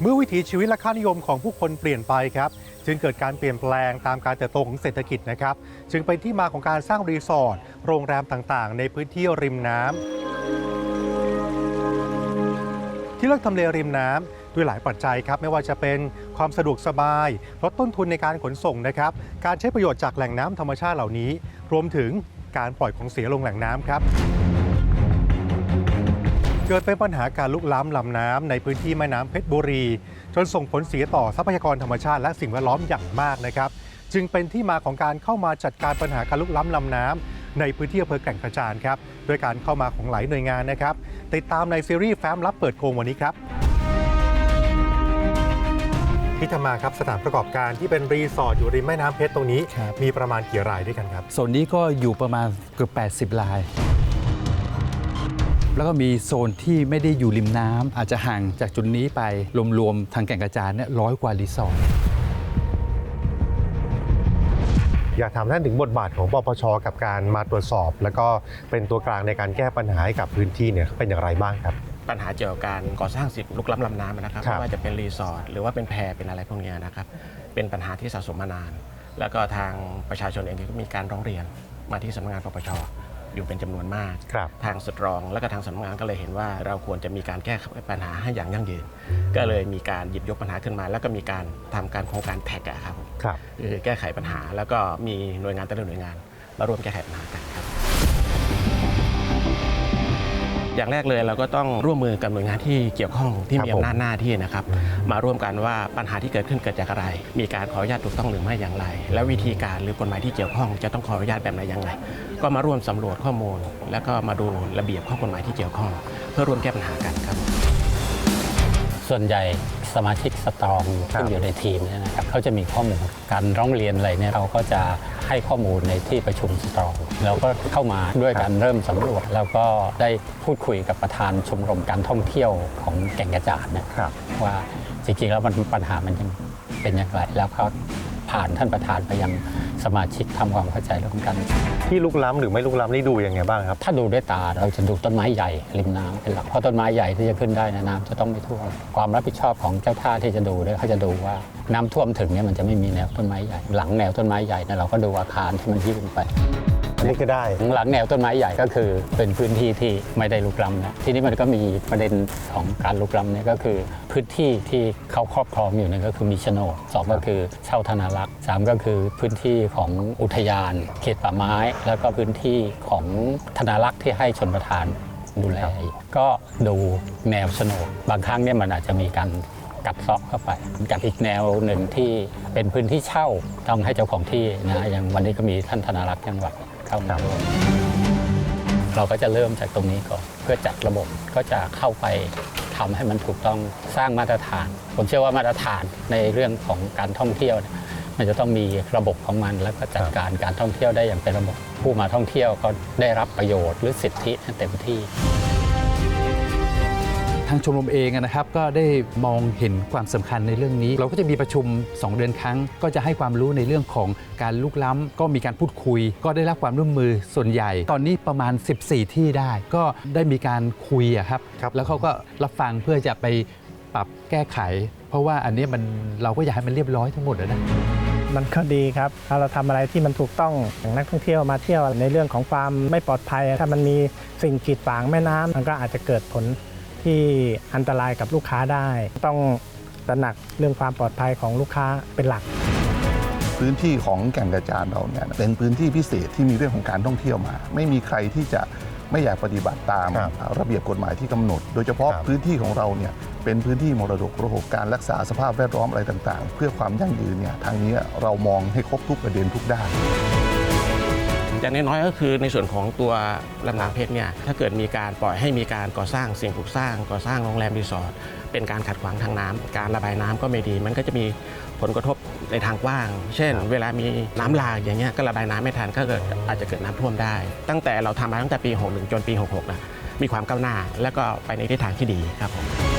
เมื่อวิถีชีวิตและค่านิยมของผู้คนเปลี่ยนไปครับ จึงเกิดการเปลี่ยนแปลงตามการเติบโตของเศรษฐกิจนะครับ จึงเป็นที่มาของการสร้างรีสอร์ทโรงแรมต่างๆ ในพื้นที่ริมน้ำที่เลือกทำเลริมน้ำ ด้วยหลายปัจจัยครับไม่ว่าจะเป็นความสะดวกสบาย ลดต้นทุนในการขนส่งนะครับ การใช้ประโยชน์จากแหล่งน้ำธรรมชาติเหล่านี้ รวมถึงการปล่อยของเสียลงแหล่งน้ำครับเกิดเป็นปัญหาการลุกล้ำลำน้ำในพื้นที่แม่น้ำเพชรบุรี จนส่งผลเสียต่อทรัพยากรธรรมชาติและสิ่งแวดล้อมอย่างมากนะครับ จึงเป็นที่มาของการเข้ามาจัดการปัญหาการลุกล้ำลำน้ำในพื้นที่อำเภอแก่งกระจานครับโดยการเข้ามาของหลายหน่วยงานนะครับ ติดตามในซีรีส์แฟ้มลับเปิดโกงวันนี้ครับ ที่ทำมาครับสถานประกอบการที่เป็นรีสอร์ทอยู่ริมแม่น้ำเพชรตรงนี้ ครับ มีประมาณกี่รายด้วยกันครับ โซนนี้ก็อยู่ประมาณเกือบ80 ลาย แล้วก็มีโซนที่ไม่ได้อยู่ริมน้ำอาจจะห่างจากจุดนี้ไปรวมๆทางแก่งกระจานเนี่ยร้อยกว่ารีสอร์ท อยากถามท่านถึงบทบาทของปปชกับการมาตรวจสอบ แล้วก็เป็นตัวกลางในการแก้ปัญหาให้กับพื้นที่เนี่ยเป็นอย่างไรบ้างครับ ปัญหาเกี่ยวกับการก่อสร้างสิ่งลุกล้ำลำน้ำนะครับครับ ไม่ว่าจะเป็นรีสอร์ทหรือว่าเป็นแพเป็นอะไรพวกเนี้ยนะครับ เป็นปัญหาที่สะสมมานาน แล้วก็ทางประชาชนเองก็มีการร้องเรียนมาที่สำนักงานปปชอยู่เป็นจำนวนมาก ครับ ทางสุดรองและก็ทางสำนักงานก็เลยเห็นว่าเราควรจะมีการแก้ไขปัญหาให้อย่างยั่งยืน ก็เลยมีการหยิบยกปัญหาขึ้นมา แล้วก็มีการทำการโครงการแท็กอะครับครับ คือแก้ไขปัญหาแล้วก็มีหน่วยงานแต่ละหน่วยงานมาร่วมแก้ไขปัญหากันครับ อย่างแรกเลยเราก็ต้องร่วมมือกับหน่วยงานที่เกี่ยวข้องที่มีอำนาจหน้าที่นะครับ มาร่วมกันว่าปัญหาที่เกิดขึ้นเกิดจากอะไร มีการขออนุญาตถูกต้องหรือไม่อย่างไร และวิธีการหรือกฎหมายที่เกี่ยวข้องจะต้องขออนุญาตแบบไหนอย่างไร ก็มาร่วมสำรวจข้อมูล แล้วก็มาดูระเบียบข้อกฎหมายที่เกี่ยวข้อง เพื่อร่วมแก้ปัญหากันครับ ส่วนใหญ่ สมาชิกสตรองครับที่อยู่ในทีมเนี่ยนะครับเขาจะมีข้อมูลการร้องเรียนอะไรเนี่ยเขาก็จะให้ข้อมูลในที่ประชุมสตรองเราก็เข้ามาด้วยการเริ่มสำรวจ แล้วก็ได้พูดคุยกับประธานชมรมการท่องเที่ยวของแก่งกระจานนะครับว่าจริงๆแล้วมันปัญหามันยังเป็นอย่างไรแล้วเขา ผ่านท่านประธานไปยังสมาชิกทำความเข้าใจร่วมกัน ที่ลุกล้ำหรือไม่ลุกล้ำนี่ดูยังไงบ้างครับ ถ้าดูด้วยตาเราจะดูต้นไม้ใหญ่ริมน้ำเป็นหลักเพราะต้นไม้ใหญ่ที่จะขึ้นได้เนยน้ำจะต้องไม่ท่วมความรับผิดชอบของเจ้าท่าที่จะดูด้วยเขาจะดูว่าน้ำท่วมถึงเนี่ยมันจะไม่มีแนวต้นไม้ใหญ่ หลังแนวต้นไม้ใหญ่เนี่ยเราก็ดูอาคารที่มันยื่นไปอั นนี้ก็ได้หลังแนวต้นไม้ใหญ่ก็คือเป็นพื้นที่ที่ไม่ได้ลุกล้ำนะทีนี้มันก็มีประเด็นของการลุกล้ำเนี่ยก็คือพื้นที่ที่เขาครอบครองอยู่เนี่ยก็คือมีโฉนดสองก็คือเช่าธนารักษ์สามก็คือพื้นที่ของอุทยาน เขตป่าไม้ แล้วก็พื้นที่ของธนารักษ์ที่ให้ชนประทานดูแลอยู่ก็ดูแนวโฉนดบางครั้งเนี่ยมันอาจจะมีการกัดเซาะเข้าไปกับอีกแนวหนึ่งที่เป็นพื้นที่เช่าต้องให้เจ้าของที่นะอย่างวันนี้ก็มีท่านธนารักษ์จังหวัด เข้ามาร่วมเราก็จะเริ่มจากตรงนี้ก่อน เพื่อจัดระบบก็จะเข้าไปทำให้มันถูกต้องสร้างมาตรฐาน ผมเชื่อว่ามาตรฐานในเรื่องของการท่องเที่ยวเนี่ยมันจะต้องมีระบบของมัน แล้วก็จัดการการท่องเที่ยวได้อย่างเป็นระบบ ผู้มาท่องเที่ยวก็ได้รับประโยชน์หรือสิทธิเต็มที่ ทางชมรมเองอะนะครับก็ได้มองเห็นความสำคัญในเรื่องนี้ เราก็จะมีประชุม 2 เดือนครั้ง ก็จะให้ความรู้ในเรื่องของการลุกล้ำก็มีการพูดคุย ก็ได้รับความร่วมมือส่วนใหญ่ ตอนนี้ประมาณ 14 ที่ได้ ก็ได้มีการคุยอะครับครับแล้วเขาก็รับฟังเพื่อจะไปปรับแก้ไข เพราะว่าอันเนี้ยมันเราก็อยากให้มันเรียบร้อยทั้งหมดอะนะมันก็ดีครับถ้าเราทำอะไรที่มันถูกต้องอย่างนักท่องเที่ยวมาเที่ยวในเรื่องของความไม่ปลอดภัย ถ้ามันมีสิ่งกีดขวางแม่น้ำมันก็อาจจะเกิดผล ที่อันตรายกับลูกค้าได้ ต้องตระหนักเรื่องความปลอดภัยของลูกค้าเป็นหลัก พื้นที่ของแก่งกระจานเราเนี่ยเป็นพื้นที่พิเศษที่มีเรื่องของการท่องเที่ยวมา ไม่มีใครที่จะไม่อยากปฏิบัติตามครับระเบียบกฎหมายที่กำหนด โดยเฉพาะครับ พื้นที่ของเราเนี่ยเป็นพื้นที่มรดกโลกการรักษาสภาพแวดล้อมอะไรต่างๆ เพื่อความยั่งยืนเนี่ยทางนี้เรามองให้ครบทุกประเด็นทุกด้าน อย่างน้อยๆก็คือในส่วนของตัวลำน้ำเพชรเนี่ยถ้าเกิดมีการปล่อยให้มีการก่อสร้างสิ่งปลูกสร้าง ก่อสร้างโรงแรมรีสอร์ทเป็นการขัดขวางทางน้ำการระบายน้ำก็ไม่ดี มันก็จะมีผลกระทบในทางกว้าง เช่น เวลามีน้ำหลากอย่างเงี้ยก็ระบายน้ำไม่ทันก็เกิดอาจจะเกิดน้ำท่วมได้ ตั้งแต่เราทำมาตั้งแต่ปี 61 จนปี 66นะมีความก้าวหน้า แล้วก็ไปในทิศทางที่ดีครับผม